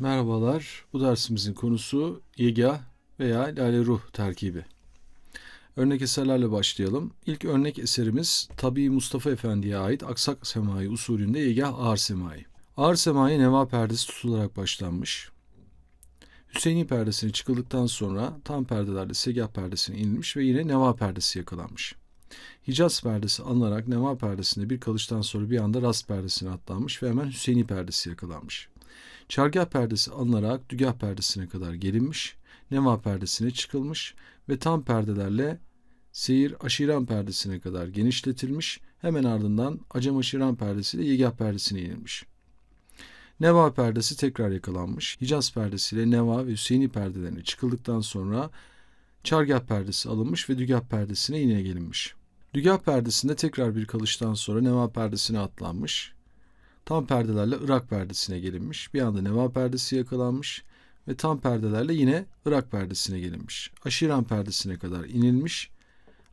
Merhabalar. Bu dersimizin konusu yegah veya lale ruh terkibi. Örnek eserlerle başlayalım. İlk örnek eserimiz Tabii Mustafa Efendi'ye ait Aksak Semai usulünde yegah ağır semai. Ağır semai neva perdesi tutularak başlanmış. Hüseyini perdesine çıkıldıktan sonra tam perdelerle segah perdesine inilmiş ve yine neva perdesi yakalanmış. Hicaz perdesi alınarak neva perdesinde bir kalıştan sonra bir anda rast perdesine atlanmış ve hemen Hüseyini perdesi yakalanmış. Çargah perdesi alınarak dügah perdesine kadar gelinmiş, neva perdesine çıkılmış ve tam perdelerle seyir aşiran perdesine kadar genişletilmiş, hemen ardından acem aşiran perdesiyle yegah perdesine inilmiş. Neva perdesi tekrar yakalanmış. Hicaz perdesiyle Neva ve Hüseyini perdelerine çıkıldıktan sonra Çargah perdesi alınmış ve Dügah perdesine yine gelinmiş. Dügah perdesinde tekrar bir kalıştan sonra Neva perdesine atlanmış. Tam perdelerle Irak perdesine gelinmiş. Bir anda Neva perdesi yakalanmış ve tam perdelerle yine Irak perdesine gelinmiş. Aşiran perdesine kadar inilmiş.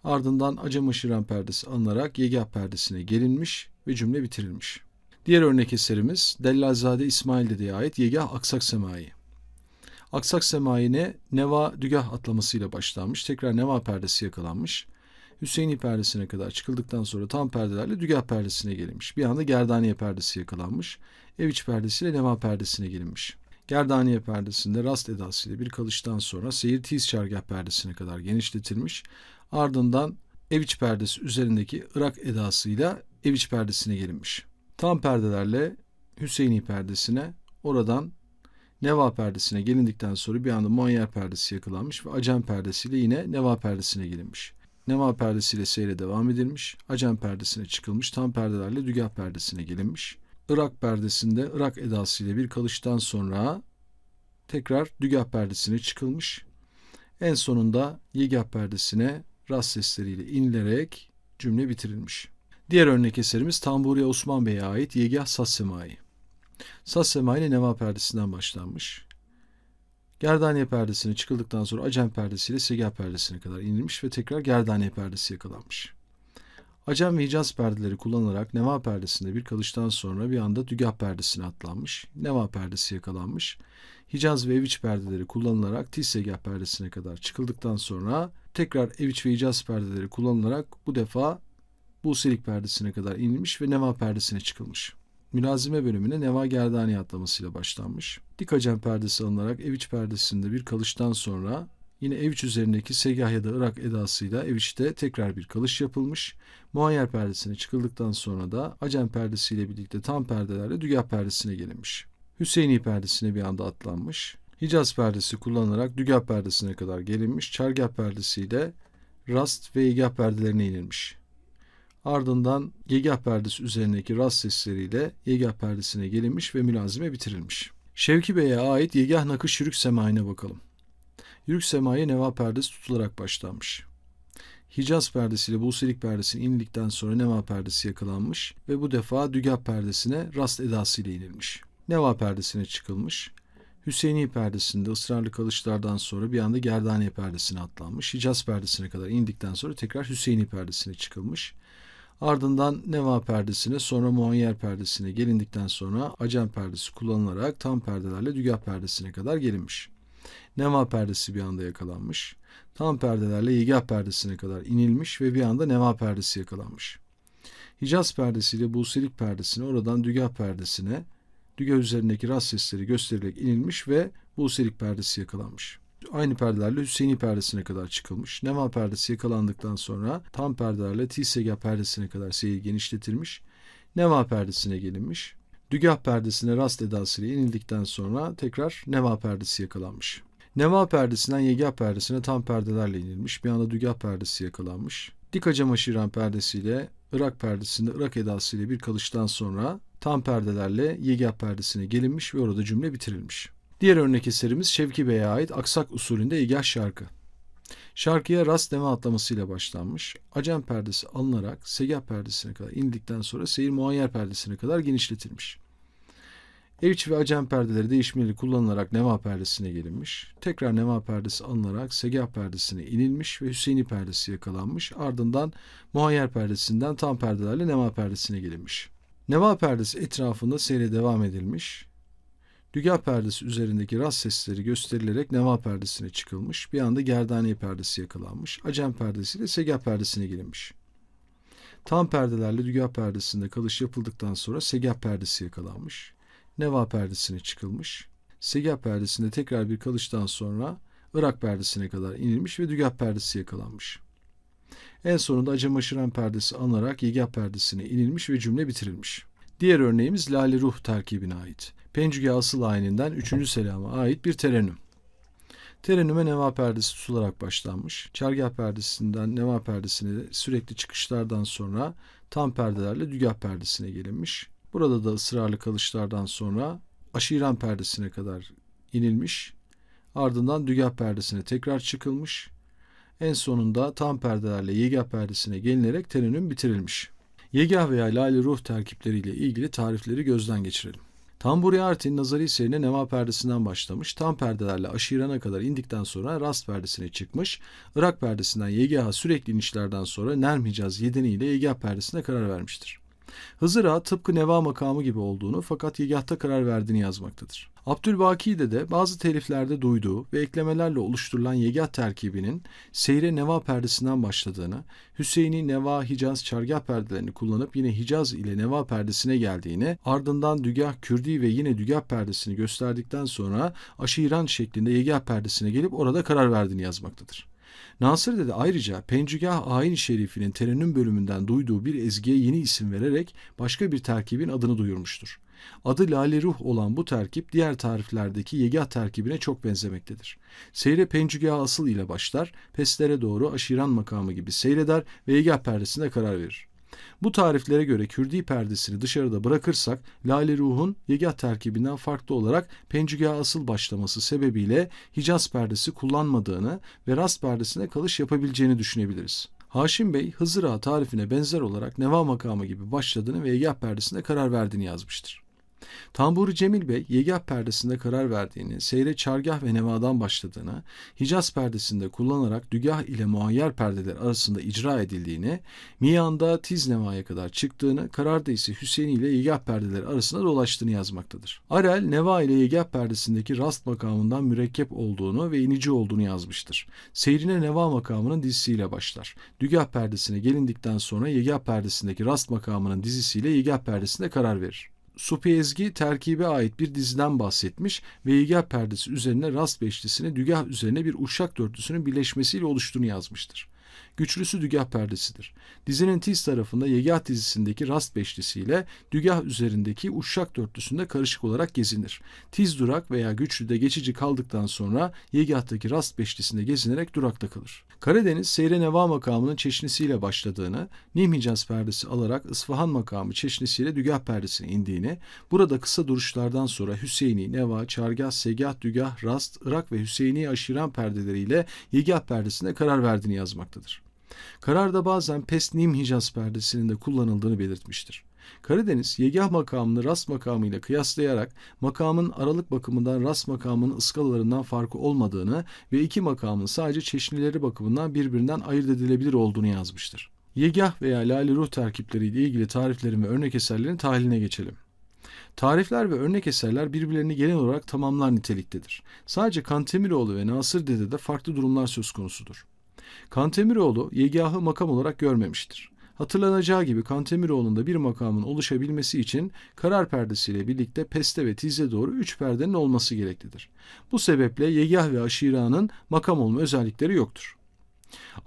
Ardından Acem aşiran perdesi alınarak Yegah perdesine gelinmiş ve cümle bitirilmiş. Diğer örnek eserimiz Dellalzade İsmail Dede'ye ait Yegah Aksak Semai. Aksak Semai'ne Neva Dügah atlamasıyla başlanmış. Tekrar Neva perdesi yakalanmış. Hüseyini perdesine kadar çıkıldıktan sonra tam perdelerle Dügah perdesine gelinmiş. Bir anda Gerdaniye perdesi yakalanmış. Ev iç perdesiyle Neva perdesine gelinmiş. Gerdaniye perdesinde rast edasıyla bir kalıştan sonra seyir tiz çargah perdesine kadar genişletilmiş. Ardından ev iç perdesi üzerindeki Irak edasıyla ev iç perdesine gelinmiş. Tam perdelerle Hüseyini perdesine oradan Neva perdesine gelindikten sonra bir anda Muayyer perdesi yakalanmış ve Acem perdesiyle yine Neva perdesine gelinmiş. Neva perdesiyle seyre devam edilmiş. Acem perdesine çıkılmış. Tam perdelerle Dügah perdesine gelinmiş. Irak perdesinde Irak edasıyla bir kalıştan sonra tekrar Dügah perdesine çıkılmış. En sonunda Yegah perdesine rast sesleriyle inilerek cümle bitirilmiş. Diğer örnek eserimiz Tamburiye Osman Bey'e ait Yegah Saz Semai. Saz Semai ile Neva perdesinden başlanmış. Gerdaniye perdesine çıkıldıktan sonra Acem perdesiyle Segah perdesine kadar inilmiş ve tekrar Gerdaniye perdesi yakalanmış. Acem ve Hicaz perdeleri kullanılarak Neva perdesinde bir kalıştan sonra bir anda Dügah perdesine atlanmış. Neva perdesi yakalanmış. Hicaz ve Eviç perdeleri kullanılarak Tissegah perdesine kadar çıkıldıktan sonra tekrar Eviç ve Hicaz perdeleri kullanılarak bu defa Buselik perdesine kadar inilmiş ve Neva perdesine çıkılmış. Mülazime bölümüne Neva Gerdani atlamasıyla başlanmış. Dik hacem perdesi alınarak Eviç perdesinde bir kalıştan sonra yine Eviç üzerindeki Segah ya da Irak edasıyla Eviç'te tekrar bir kalış yapılmış. Muayyer perdesine çıkıldıktan sonra da Acem perdesiyle birlikte tam perdelerle Dügah perdesine gelinmiş. Hüseyini perdesine bir anda atlanmış. Hicaz perdesi kullanılarak Dügah perdesine kadar gelinmiş. Çargah perdesiyle Rast ve İgah perdelerine inilmiş. Ardından Yegah perdesi üzerindeki rast sesleriyle Yegah perdesine gelinmiş ve mülazime bitirilmiş. Şevki Bey'e ait Yegah Nakış Yürük Semai'ne bakalım. Yürük Semai'ye Neva perdesi tutularak başlanmış. Hicaz perdesiyle Buselik perdesine indikten sonra Neva perdesi yakalanmış ve bu defa Dügah perdesine rast edasıyla inilmiş. Neva perdesine çıkılmış. Hüseyini perdesinde ısrarlı kalışlardan sonra bir anda Gerdaniye perdesine atlanmış. Hicaz perdesine kadar indikten sonra tekrar Hüseyini perdesine çıkılmış. Ardından Neva perdesine sonra Muayyer perdesine gelindikten sonra Acem perdesi kullanılarak tam perdelerle Dügah perdesine kadar gelinmiş. Neva perdesi bir anda yakalanmış. Tam perdelerle Yegah perdesine kadar inilmiş ve bir anda Neva perdesi yakalanmış. Hicaz perdesiyle Buselik perdesine oradan Dügah perdesine Dügah üzerindeki rast sesleri gösterilerek inilmiş ve Buselik perdesi yakalanmış aynı perdelerle Hüseyini perdesine kadar çıkılmış. Neva perdesi yakalandıktan sonra tam perdelerle Tisega perdesine kadar seyir genişletilmiş. Neva perdesine gelinmiş. Dügah perdesine rast edasıyla inildikten sonra tekrar Neva perdesi yakalanmış. Neva perdesinden Yegah perdesine tam perdelerle inilmiş. Bir anda Dügah perdesi yakalanmış. Dik Acem Aşiran perdesiyle Irak perdesinde Irak edasıyla bir kalıştan sonra tam perdelerle Yegah perdesine gelinmiş ve orada cümle bitirilmiş. Diğer örnek eserimiz Şevki Bey'e ait Aksak usulünde İgah şarkı. Şarkıya rast deme atlamasıyla başlanmış. Acem perdesi alınarak Segah perdesine kadar indikten sonra seyir muayyer perdesine kadar genişletilmiş. Evç ve Acem perdeleri değişmeli kullanılarak Neva perdesine gelinmiş. Tekrar Neva perdesi alınarak Segah perdesine inilmiş ve Hüseyini perdesi yakalanmış. Ardından muayyer perdesinden tam perdelerle Neva perdesine gelinmiş. Neva perdesi etrafında seyre devam edilmiş. Dügah perdesi üzerindeki rast sesleri gösterilerek neva perdesine çıkılmış. Bir anda gerdaniye perdesi yakalanmış. Acem perdesiyle segah perdesine gelinmiş. Tam perdelerle dügah perdesinde kalış yapıldıktan sonra segah perdesi yakalanmış. Neva perdesine çıkılmış. Segah perdesinde tekrar bir kalıştan sonra Irak perdesine kadar inilmiş ve dügah perdesi yakalanmış. En sonunda Acem aşıran perdesi alınarak yegah perdesine inilmiş ve cümle bitirilmiş. Diğer örneğimiz Lale Ruh terkibine ait. Pencüge asıl ayininden 3. selama ait bir terennüm. Terennüme neva perdesi tutularak başlanmış. Çargah perdesinden neva perdesine sürekli çıkışlardan sonra tam perdelerle dügah perdesine gelinmiş. Burada da ısrarlı kalışlardan sonra aşiran perdesine kadar inilmiş. Ardından dügah perdesine tekrar çıkılmış. En sonunda tam perdelerle yegah perdesine gelinerek terennüm bitirilmiş. Yegah veya lale ruh terkipleriyle ilgili tarifleri gözden geçirelim. Tamburi Artin nazari serine neva perdesinden başlamış, tam perdelerle aşirana kadar indikten sonra rast perdesine çıkmış, Irak perdesinden Yegah'a sürekli inişlerden sonra Nerm Hicaz yedeniyle Yegah perdesine karar vermiştir. Hızır Ağa tıpkı neva makamı gibi olduğunu fakat Yegah'ta karar verdiğini yazmaktadır. Abdülbaki'de de bazı teliflerde duyduğu ve eklemelerle oluşturulan Yegah terkibinin seyre neva perdesinden başladığını, Hüseyin'i neva, Hicaz, çargah perdelerini kullanıp yine Hicaz ile neva perdesine geldiğini, ardından dügah, kürdi ve yine dügah perdesini gösterdikten sonra aşiran şeklinde Yegah perdesine gelip orada karar verdiğini yazmaktadır. Nasır Dede ayrıca Pencügah Ayin Şerif'inin terennüm bölümünden duyduğu bir ezgiye yeni isim vererek başka bir terkibin adını duyurmuştur. Adı Lale Ruh olan bu terkip diğer tariflerdeki Yegah terkibine çok benzemektedir. Seyre Pencügah asıl ile başlar, peslere doğru aşiran makamı gibi seyreder ve Yegah perdesine karar verir. Bu tariflere göre Kürdi perdesini dışarıda bırakırsak Lale Ruh'un Yegah terkibinden farklı olarak Pencügah asıl başlaması sebebiyle Hicaz perdesi kullanmadığını ve Rast perdesine kalış yapabileceğini düşünebiliriz. Haşim Bey Hızır Ağa tarifine benzer olarak Neva makamı gibi başladığını ve Yegah perdesine karar verdiğini yazmıştır. Tamburi Cemil Bey Yegah perdesinde karar verdiğini, seyre çargah ve nevadan başladığını, Hicaz perdesinde kullanarak dügah ile muayyer perdeler arasında icra edildiğini, Miyan'da tiz nevaya kadar çıktığını, kararda ise Hüseyin ile Yegah perdeleri arasında dolaştığını yazmaktadır. Arel, neva ile Yegah perdesindeki rast makamından mürekkep olduğunu ve inici olduğunu yazmıştır. Seyrine neva makamının dizisiyle başlar. Dügah perdesine gelindikten sonra Yegah perdesindeki rast makamının dizisiyle Yegah perdesinde karar verir. Supi Ezgi terkibe ait bir diziden bahsetmiş ve Yegah perdesi üzerine rast beşlisini dügah üzerine bir uşak dörtlüsünün birleşmesiyle oluştuğunu yazmıştır. Güçlüsü dügah perdesidir. Dizinin tiz tarafında Yegah dizisindeki rast beşlisiyle dügah üzerindeki uşak dörtlüsünde karışık olarak gezinir. Tiz durak veya güçlüde geçici kaldıktan sonra Yegah'taki rast beşlisinde gezinerek durakta kalır. Karadeniz Seyre Neva makamının çeşnisiyle başladığını, Nim Hicaz perdesi alarak İsfahan makamı çeşnisiyle dügah perdesine indiğini, burada kısa duruşlardan sonra Hüseyini, Neva, Çargah, Segah, Dügah, Rast, Irak ve Hüseyini aşiran perdeleriyle Yegah perdesine karar verdiğini yazmaktadır. Kararda bazen Pes Nim Hicaz perdesinin de kullanıldığını belirtmiştir. Karadeniz, Yegah makamını Rast makamıyla kıyaslayarak makamın aralık bakımından Rast makamının ıskalalarından farkı olmadığını ve iki makamın sadece çeşnileri bakımından birbirinden ayırt edilebilir olduğunu yazmıştır. Yegah veya Lale Ruh terkipleriyle ilgili tariflerin ve örnek eserlerin tahlile geçelim. Tarifler ve örnek eserler birbirlerini genel olarak tamamlar niteliktedir. Sadece Kantemiroğlu ve Nasır Dede'de farklı durumlar söz konusudur. Kantemiroğlu Yegah'ı makam olarak görmemiştir. Hatırlanacağı gibi Kantemiroğlu'nda bir makamın oluşabilmesi için karar perdesiyle birlikte peste ve tize doğru üç perdenin olması gereklidir. Bu sebeple Yegah ve Aşira'nın makam olma özellikleri yoktur.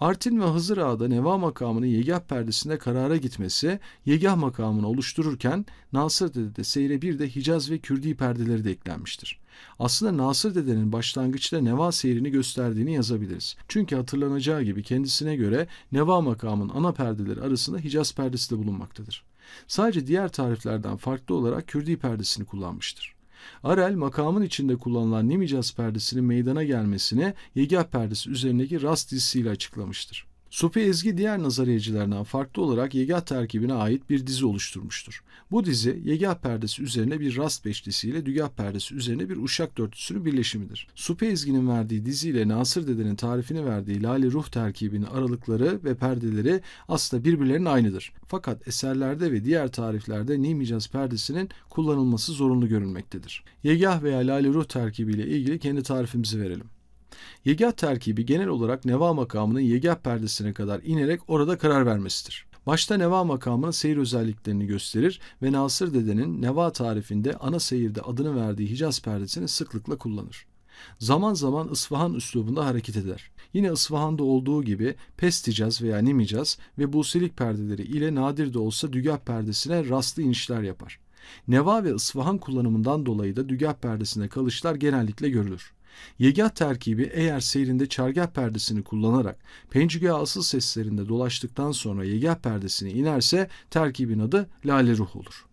Artin ve Hızır Ağa'da Neva makamının Yegah perdesinde karara gitmesi Yegah makamını oluştururken Nasır Dede'de seyre bir de Hicaz ve Kürdi perdeleri de eklenmiştir. Aslında Nasır Dede'nin başlangıçta Neva seyrini gösterdiğini yazabiliriz. Çünkü hatırlanacağı gibi kendisine göre Neva makamının ana perdeleri arasında Hicaz perdesi de bulunmaktadır. Sadece diğer tariflerden farklı olarak Kürdi perdesini kullanmıştır. Arel makamın içinde kullanılan Nimicaz perdesinin meydana gelmesini Yegah perdesi üzerindeki rast dizisiyle açıklamıştır. Supi Ezgi diğer nazariyecilerden farklı olarak Yegah terkibine ait bir dizi oluşturmuştur. Bu dizi Yegah perdesi üzerine bir rast beşlisiyle Dügah perdesi üzerine bir uşak dörtlüsünün birleşimidir. Supi Ezgi'nin verdiği diziyle Nasır Dede'nin tarifini verdiği Lale Ruh terkibinin aralıkları ve perdeleri aslında birbirlerinin aynıdır. Fakat eserlerde ve diğer tariflerde Nimicaz perdesinin kullanılması zorunlu görülmektedir. Yegah veya Lale Ruh terkibiyle ilgili kendi tarifimizi verelim. Yegah terkibi genel olarak neva makamının yegah perdesine kadar inerek orada karar vermesidir. Başta neva makamının seyir özelliklerini gösterir ve Nasır Dede'nin neva tarifinde ana seyirde adını verdiği Hicaz perdesini sıklıkla kullanır. Zaman zaman Isfahan üslubunda hareket eder. Yine Isfahan'da olduğu gibi Pesticaz veya Nimicaz ve Buselik perdeleri ile nadir de olsa Dügah perdesine rastlı inişler yapar. Neva ve Isfahan kullanımından dolayı da Dügah perdesine kalışlar genellikle görülür. Yegah terkibi eğer seyrinde çargah perdesini kullanarak pencüge asıl seslerinde dolaştıktan sonra yegah perdesine inerse terkibin adı lale ruh olur.